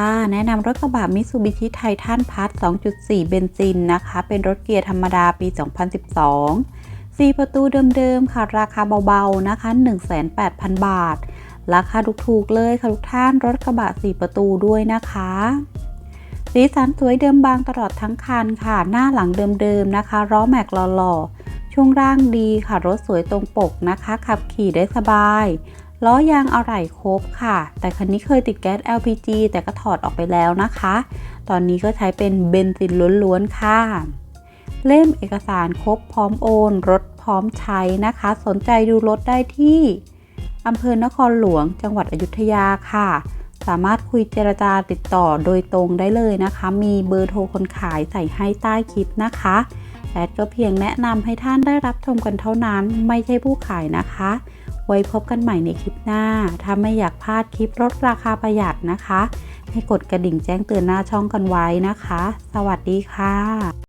ค่ะแนะนำรถกระบะมิ t ซูบิชิไททันพัท2.4 เบนซินนะคะ เป็นรถเกียร์ธรรมดาปี 2012 4 ประตูเดิมๆ ค่ะ ราคาเบาๆ นะคะ108,000 บาท ราคาถูกๆ เลยค่ะทุกท่าน รถกระบะ 4 ประตูด้วยนะคะ สีสันสวยเดิมบางตลอดทั้งคันค่ะ หน้าหลังเดิมๆ นะคะ ล้อแม็กหล่อๆ ช่วงล่างดีค่ะ รถสวยตรงปกนะคะ ขับขี่ได้สบาย ล้อยางอะไหล่ครบค่ะ แต่คันนี้เคยติดแก๊ส LPG แต่ก็ถอดออกไปแล้วนะคะ ตอนนี้ก็ใช้เป็นเบนซินล้วนๆ ค่ะ เล่มเอกสารครบพร้อมโอน รถพร้อมใช้นะคะ สนใจดูรถได้ที่อำเภอนครหลวง จังหวัดอยุธยาค่ะ สามารถคุยเจรจาติดต่อโดยตรงได้เลยนะคะ มีเบอร์โทรคนขายใส่ให้ใต้คลิปนะคะแอดก็เพียงแนะนำให้ท่านได้รับชมกันเท่านั้น ไม่ใช่ผู้ขายนะคะ ไว้พบกันใหม่ในคลิปหน้า ถ้าไม่อยากพลาดคลิปลดราคาประหยัดนะคะ ให้กดกระดิ่งแจ้งเตือนหน้าช่องกันไว้นะคะ สวัสดีค่ะ